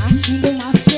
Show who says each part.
Speaker 1: আসিল মাস